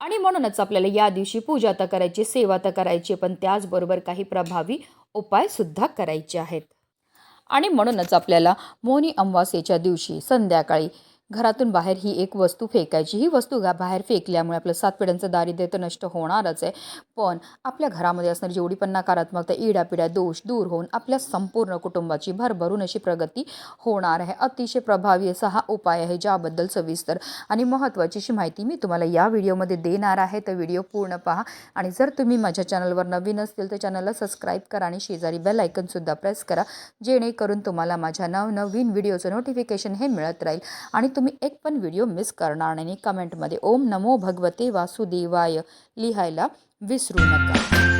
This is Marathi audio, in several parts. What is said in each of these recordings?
आणि म्हणूनच आपल्याला या दिवशी पूजा तर करायची सेवा तर करायची पण त्याचबरोबर काही प्रभावी उपायसुद्धा करायचे आहेत. आणि म्हणूनच आपल्याला मौनी अमावास्येच्या दिवशी संध्याकाळी घरातून बाहेर ही एक वस्तू फेकायची. ही वस्तू घा बाहेर फेकल्यामुळे आपलं सात पिढ्यांचं दारिद्र्य तर नष्ट होणारच आहे. पण आपल्या घरामध्ये असणारी जेवढी पण नकारात्मकता इडापिड्या दोष दूर होऊन आपल्या संपूर्ण कुटुंबाची भरभरून अशी प्रगती होणार आहे. अतिशय प्रभावी असा हा उपाय आहे ज्याबद्दल सविस्तर आणि महत्त्वाची अशी माहिती मी तुम्हाला या व्हिडिओमध्ये देणार आहे. तर व्हिडिओ पूर्ण पहा आणि जर तुम्ही माझ्या चॅनलवर नवीन असतील तर चॅनलला सबस्क्राईब करा आणि शेजारी बेल आयकनसुद्धा प्रेस करा जेणेकरून तुम्हाला माझ्या नवनवीन व्हिडिओचं नोटिफिकेशन हे मिळत राहील आणि तुम्ही एक पण व्हिडिओ मिस करणार नाही. कमेंटमध्ये ओम नमो भगवते वासुदेवाय लिहायला विसरू नका.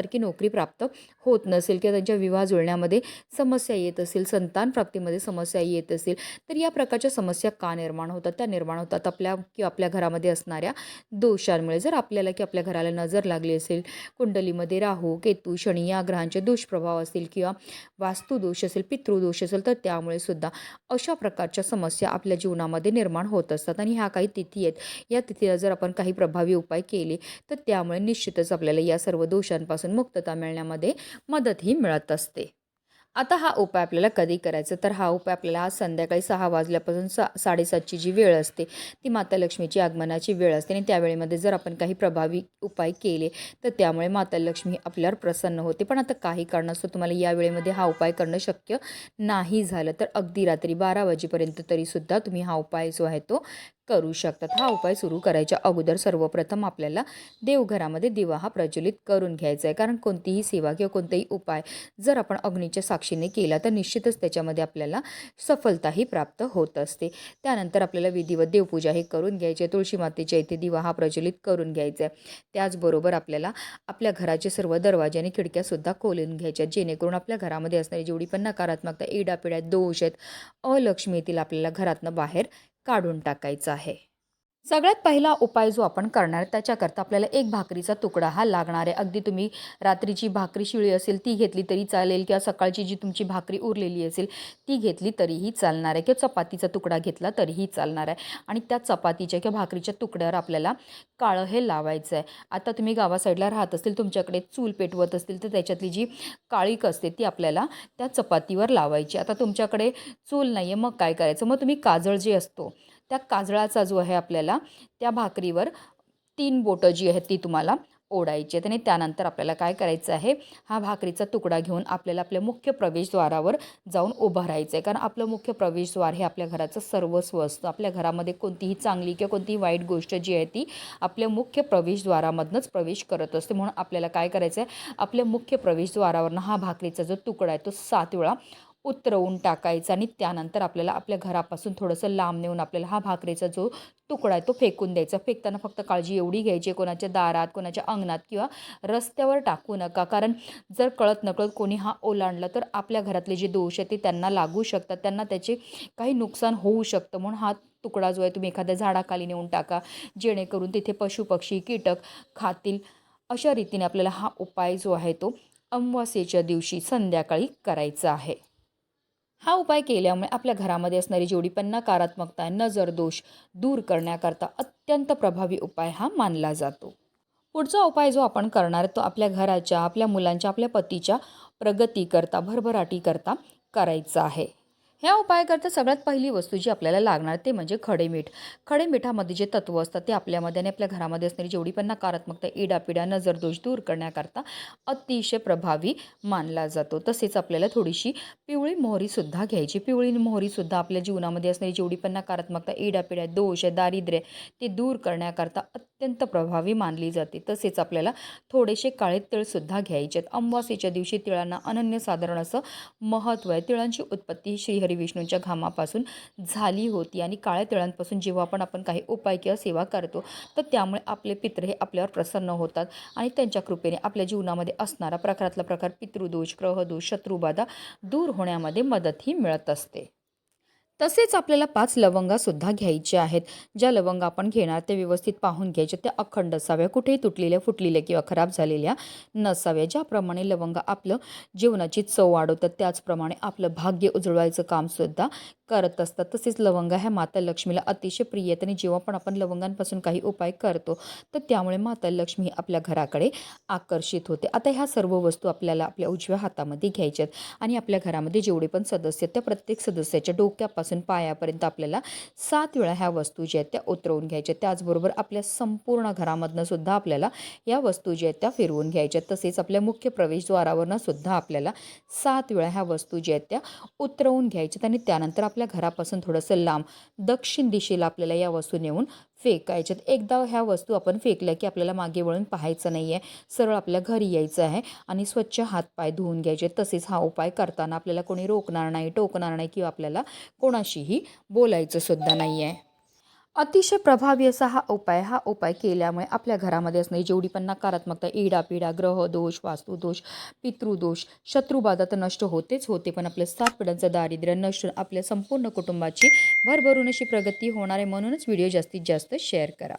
नोकरी प्राप्त होत नसेल किंवा त्यांच्या विवाह जुळण्यामध्ये समस्या येत असेल संतान प्राप्तीमध्ये समस्या येत असेल तर या प्रकारच्या समस्या का निर्माण होतात? त्या निर्माण होतात आपल्या किंवा आपल्या घरामध्ये असणाऱ्या दोषांमुळे. जर आपल्याला की आपल्या घराला नजर लागली असेल कुंडलीमध्ये राहू केतू शनी या ग्रहांचे दुष्प्रभाव असतील किंवा वास्तुदोष असेल पितृदोष असेल तर त्यामुळे सुद्धा अशा प्रकारच्या समस्या आपल्या जीवनामध्ये निर्माण होत असतात. आणि ह्या काही तिथी आहेत. या तिथीला जर आपण काही प्रभावी उपाय केले तर त्यामुळे निश्चितच आपल्याला या सर्व दोषांपासून मुक्तता मिळण्यामध्ये मदतही मिळत असते. आता हा उपाय आपल्याला कधी करायचा? तर हा उपाय आपल्याला आज संध्याकाळी सहा वाजल्यापासून सा साडेसातची जी वेळ असते ती माता लक्ष्मीची आगमनाची वेळ असते. आणि त्यावेळेमध्ये जर आपण काही प्रभावी उपाय केले तर त्यामुळे माता लक्ष्मी आपल्यावर प्रसन्न होते. पण आता काही कारणास्तव तुम्हाला या वेळेमध्ये हा उपाय करणं शक्य नाही झालं. तर अगदी रात्री बारा वाजेपर्यंत तरीसुद्धा तुम्ही हा उपाय जो आहे तो करू शकतात. हा उपाय सुरू करायच्या अगोदर सर्वप्रथम आपल्याला देवघरामध्ये दिवा हा प्रज्वलित करून घ्यायचा आहे कारण कोणतीही सेवा किंवा कोणताही उपाय जर आपण अग्नीच्या साक्षीने केला तर निश्चितच त्याच्यामध्ये आपल्याला सफलताही प्राप्त होत असते. त्यानंतर आपल्याला विधिवत देवपूजा हे करून घ्यायची आहे तुळशी मातेच्या इथे दिवा हा प्रज्वलित करून घ्यायचा आहे त्याचबरोबर आपल्याला आपल्या घराचे सर्व दरवाजे आणि खिडक्यासुद्धा खोलून घ्यायच्या. जेणेकरून आपल्या घरामध्ये असणारी जेवढी पण नकारात्मकता इडापिड्या दोष आहेत अलक्ष्मी येतील आपल्याला घरातनं बाहेर काढून टाकायचं आहे. सगळ्यात पहिला उपाय जो आपण करणार आहे, त्याच्याकरता आपल्याला एक भाकरीचा तुकडा हा लागणार आहे. अगदी तुम्ही रात्रीची भाकरी शिळी असेल ती घेतली तरी चालेल किंवा सकाळची जी तुमची भाकरी उरलेली असेल ती घेतली तरीही चालणार आहे. किंवा चपातीचा तुकडा घेतला तरीही चालणार आहे. आणि त्या चपातीच्या किंवा भाकरीच्या तुकड्यावर आपल्याला काळं हे लावायचं आहे. आता तुम्ही गावा साईडला राहत असतील तुमच्याकडे चूल पेटवत असतील तर त्याच्यातली जी काळीक असते ती आपल्याला त्या चपातीवर लावायची आता तुमच्याकडे चूल नाही आहे मग काय करायचं? मग तुम्ही काजळ जे असतो त्या काजळाचा जो आहे आपल्याला त्या भाकरीवर तीन बोटं जी आहेत ती तुम्हाला ओढायची आहेत आणि त्यानंतर आपल्याला काय करायचं आहे हा भाकरीचा तुकडा घेऊन आपल्याला आपल्या मुख्य प्रवेशद्वारावर जाऊन उभं राहायचं आहे. कारण आपलं मुख्य प्रवेशद्वार हे आपल्या घराचं सर्वस्व असतं. आपल्या घरामध्ये कोणतीही चांगली किंवा कोणतीही वाईट गोष्ट जी आहे ती आपल्या मुख्य प्रवेशद्वारामधनंच प्रवेश करत असते. म्हणून आपल्याला काय करायचं आहे आपल्या मुख्य प्रवेशद्वारावरनं हा भाकरीचा जो तुकडा आहे तो सात वेळा उतरवून टाकायचा आणि त्यानंतर आपल्याला आपल्या घरापासून थोडंसं लांब नेऊन आपल्याला हा भाकरीचा जो तुकडा आहे तो फेकून द्यायचा. फेकताना फक्त काळजी एवढी घ्यायची कोणाच्या दारात कोणाच्या अंगणात किंवा रस्त्यावर टाकू नका. कारण जर कळत नकळत कोणी हा ओलांडला तर आपल्या घरातले जे दोष आहेत ते त्यांना लागू शकतात. त्यांना त्याचे काही नुकसान होऊ शकतं. म्हणून हा तुकडा जो आहे तुम्ही एखाद्या झाडाखाली नेऊन टाका. जेणेकरून तिथे पशुपक्षी कीटक खातील. अशा रीतीने आपल्याला हा उपाय जो आहे तो अमावास्येच्या दिवशी संध्याकाळी करायचा आहे. हा उपाय केल्यामुळे आपल्या घरामध्ये असणारी जेवढी पण नकारात्मकता नजर दोष दूर करण्याकरता अत्यंत प्रभावी उपाय हा मानला जातो. पुढचा उपाय जो आपण करणार तो आपल्या घराच्या आपल्या मुलांच्या आपल्या पतीच्या प्रगतीकरता भरभराटीकरता करायचा आहे. ह्या उपायाकरता सगळ्यात पहिली वस्तू जी आपल्याला लागणार ते म्हणजे खडे मीठ खडे मिठामध्ये जे तत्व असतात ते आपल्यामध्ये आणि आपल्या घरामध्ये असणारी जेवढी पण नकारात्मकता इडापिडा नजरदोष दूर करण्याकरता अतिशय प्रभावी मानला जातो. तसेच आपल्याला थोडीशी पिवळी मोहरीसुद्धा घ्यायची. पिवळी मोहरीसुद्धा आपल्या जीवनामध्ये असणारी जेवढी पण नकारात्मकता इडापिडा दोष आहे दारिद्र्य ते दूर करण्याकरता अत्यंत प्रभावी मानली जाते. तसेच आपल्याला थोडेसे काळे तिळसुद्धा घ्यायचे आहेत. अमावास्येच्या दिवशी तिळांना अनन्यसाधारण असं महत्त्व आहे. तिळांची उत्पत्ती श्रीहरी विष्णूंच्या घामापासून झाली होती आणि काळ्या तिळांपासून जेव्हा पण आपण काही उपाय किंवा सेवा करतो तर त्यामुळे आपले पित्र हे आपल्यावर प्रसन्न होतात आणि त्यांच्या कृपेने आपल्या जीवनामध्ये असणारा प्रकारातला प्रकार पितृदोष ग्रहदोष शत्रुबाधा दूर होण्यामध्ये मदतही मिळत असते. तसेच आपल्याला पाच लवंगासुद्धा घ्यायच्या आहेत. ज्या लवंगा आपण घेणार ते व्यवस्थित पाहून घ्यायच्या त्या अखंड असाव्या कुठेही तुटलेल्या फुटलेल्या किंवा खराब झालेल्या नसाव्या. ज्याप्रमाणे लवंगा आपलं जीवनाची चव वाढवतात त्याचप्रमाणे आपलं भाग्य उजळवायचं कामसुद्धा करत असतात. तसेच लवंगा ह्या माता लक्ष्मीला अतिशय प्रिय आहेत आणि जेव्हा पण आपण लवंगांपासून काही उपाय करतो तर त्यामुळे माता लक्ष्मी आपल्या घराकडे आकर्षित होते. आता ह्या सर्व वस्तू आपल्याला आपल्या उजव्या हातामध्ये घ्यायच्यात आणि आपल्या घरामध्ये जेवढे पण सदस्य आहेत त्या प्रत्येक सदस्याच्या डोक्यापासून पायापर्यंत आपल्याला सात वेळा ह्या वस्तू ज्या आहेत त्या उतरवून घ्यायच्या त्याचबरोबर आपल्या संपूर्ण घरामधनं सुद्धा आपल्याला या वस्तू ज्या आहेत त्या फिरवून घ्यायच्या तसेच आपल्या मुख्य प्रवेशद्वारावरनं सुद्धा आपल्याला सात वेळा ह्या वस्तू ज्या आहेत त्या उतरवून घ्यायच्यात आणि त्यानंतर आपल्या आपल्या घरापासून थोडंसं लांब दक्षिण दिशेला आपल्याला या वस्तू नेऊन फेकायच्यात एकदा ह्या वस्तू आपण फेकल्या की आपल्याला मागे वळून पाहायचं नाही आहे सरळ आपल्या घरी यायचं आहे आणि स्वच्छ हातपाय धुवून घ्यायचे. तसेच हा उपाय करताना आपल्याला कोणी रोखणार नाही टोकणार नाही किंवा आपल्याला कोणाशीही बोलायचं सुद्धा नाही आहे अतिशय प्रभावी असा हा उपाय हा उपाय केल्यामुळे आपल्या घरामध्ये असणारी जेवढी पण नकारात्मकता इडापिडा ग्रहदोष वास्तुदोष पितृदोष शत्रुबाधा तर नष्ट होतेच होते पण आपल्या सात पिढ्यांचं दारिद्र्य नष्ट आपल्या संपूर्ण कुटुंबाची भरभरून अशी प्रगती होणार आहे म्हणूनच व्हिडिओ जास्तीत जास्त शेअर करा.